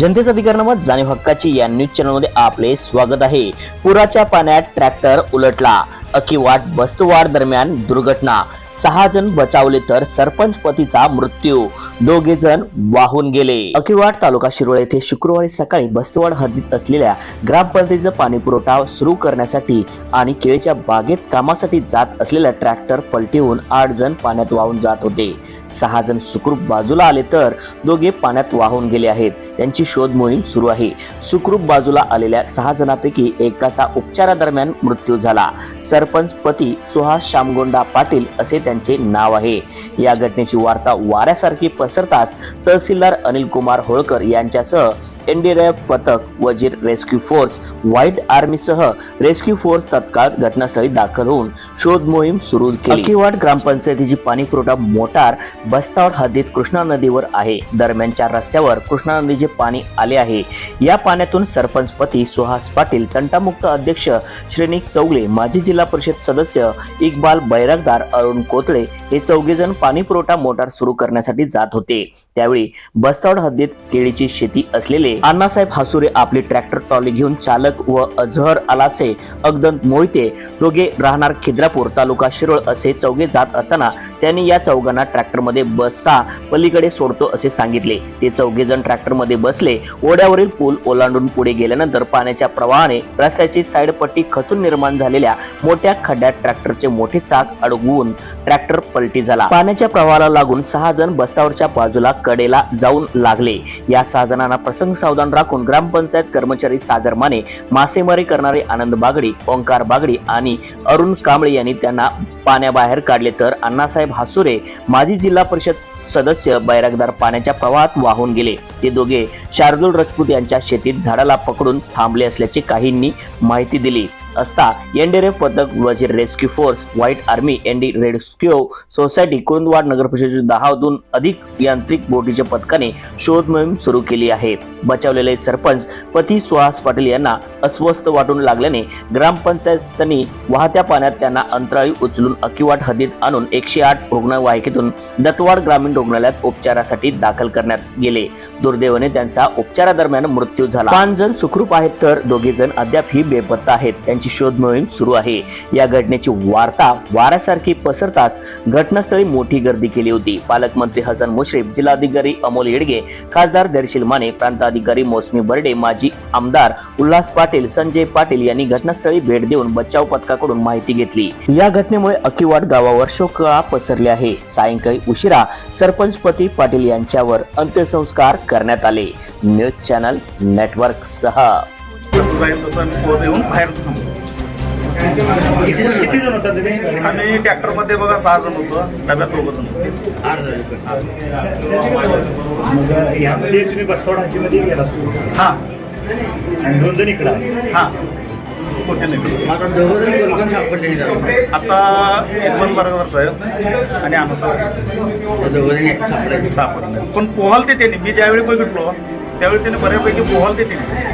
जनतेचा अधिकार जाणीव हक्काची या न्यूज चॅनलमध्ये आपले स्वागत आहे. पुराच्या पाण्यात ट्रॅक्टर उलटला. अकिवाट बस्तवाड दरम्यान दुर्घटना. सहा जण बचावले तर सरपंच पतीचा मृत्यू. दोघे जण वाहून गेले. अकिवाड तालुका शिरोळ येथे शुक्रवारी सकाळी बस्तवाड हद्दीत असलेल्या ग्रामपंचायतीचा पाणी पुरवठा सुरू करण्यासाठी आणि केळीच्या बागेत कामासाठी जात असलेला ट्रॅक्टर पलटी आठ जण पाण्यात वाहून जात होते. सहा जण सुखरूप बाजूला आले तर दोघे पाण्यात वाहून गेले आहेत. त्यांची शोध मोहीम सुरू आहे. सुखरूप बाजूला आलेल्या सहा जणांपैकी एकाचा उपचारादरम्यान मृत्यू झाला. सरपंच पती सुहास श्यामगोंडा पाटील असे त्यांचे नाव आहे. या घटनेची वार्ता वाऱ्यासारखी पसरताच तहसीलदार अनिल कुमार होळकर यांच्यासह एनडीआरएफ पथक वजीर रेस्क्यू फोर्स व्हाईट आर्मीसह रेस्क्यू फोर्स तत्काळ घटनास्थळी दाखल होऊन शोध मोहीम सुरू केली. ग्रामपंचायतीची पाणी पुरवठा मोटार बस्तावड हद्दीत कृष्णा नदीवर आहे. दरम्यानच्या रस्त्यावर कृष्णा नदीचे पाणी आले आहे. या पाण्यातून सरपंच पती सुहास पाटील तंटामुक्त अध्यक्ष श्रेणिक चौगले माजी जिल्हा परिषद सदस्य इक्बाल बैरागदार अरुण कोतळे हे चौघेजण पाणी पुरवठा मोटार सुरू करण्यासाठी जात होते. त्यावेळी बस्तावड हद्दीत केळीची शेती असलेले अण्णासाहेब हासुरे आपली ट्रॅक्टर ट्रॉली घेऊन चालक व अझहर अलासे अगदंत मोहिते दोघे राहणार खिद्रापूर तालुका शिरोळ असे चौघे जात असताना त्यांनी या चौघांना ट्रॅक्टरमध्ये बसा पलीकडे सोडतो असे सांगितले. ते चौघेजण ट्रॅक्टरमध्ये बसले ओढ्यावरील पूल ओलांडून पुढे गेल्यानंतर पाण्याच्या प्रवाहाने रस्त्याची साईड पट्टी खचून निर्माण झालेल्या मोठ्या खड्ड्यात ट्रॅक्टरचे मोठे चाक अडवून ट्रॅक्टर पलटी झाला. पाण्याच्या प्रवाहाला लागून सहा जण बस्तावरच्या बाजूला कडेला जाऊन लागले. या सहा जणांना प्रसंग सावधान राखून ग्रामपंचायत कर्मचारी सागर माने मासेमारी करणारे आनंद बागडी ओंकार बागडी आणि अरुण कांबळे यांनी त्यांना पाण्याबाहेर काढले. तर अण्णासाहेब हासुरे माजी जिल्हा परिषद सदस्य बैरागदार पाण्याच्या प्रवाहात वाहून गेले. ते दोघे शार्दुल राजपूत यांच्या शेतीत झाडाला पकडून थांबले असल्याचे काहींनी माहिती दिली. असता. एनडीआरएफ पथक Wazir rescue force white army ND rescue society Kurundwad नगर परिषदेच्या दहाहून अधिक यांत्रिक बोटीच्या पथकाने शोध मोहीम सुरू केली आहे. बचावलेले सरपंच पती सुहास पाटील यांना अस्वस्थ वाटून लागल्याने ग्रामपंचायतींनी वाहत्या पाण्यात त्यांना अंतराळी उचलून अकिवाट हद्दीत आणून एकशे आठ रुग्णवाहिकेतून दत्तवाड ग्रामीण रुग्णालयात उपचारासाठी दाखल करण्यात गेले. दुर्दैवाने त्यांचा उपचारादरम्यान मृत्यू झाला. पाच जण सुखरूप आहेत तर दोघे जण अद्याप ही बेपत्ता आहेत. त्यांची शोध मोहीम सुरू आहे. या घटनेची वार्ता वाऱ्यासारखी पसरताच घटनास्थळी मोठी गर्दी केली होती. पालकमंत्री हसन मुश्रीफ जिल्हाधिकारी अमोल येडगे खासदार दर्शील माने प्रांताधिकारी मोसमी बर्डे माजी आमदार उल्हास पाटील संजय पाटील यांनी घटनास्थळी भेट देऊन बचाव पथकाकडून माहिती घेतली. या घटनेमुळे अकिवाड गावावर शोककळा पसरली आहे. सायंकाळी उशिरा सरपंच पती पाटील यांच्यावर अंत्यसंस्कार करण्यात आले. न्यूज चॅनल नेटवर्क सह. तसं जाईल तसं आम्ही येऊन बाहेर थांबलो. किती जण होता तुम्ही आम्ही ट्रॅक्टरमध्ये बघा सहा जण होतो डब्यात दोघ जण होते. तुम्ही बसतोड हातीमध्ये गेला हा. आणि दोन जण इकडं. हा. आता इक्बाल बरोबर साहेब आणि सापडले सापडले. पण पोहालते त्यांनी. मी ज्यावेळी बघितलो त्यावेळी त्यांनी बऱ्यापैकी पोहालते त्यांनी.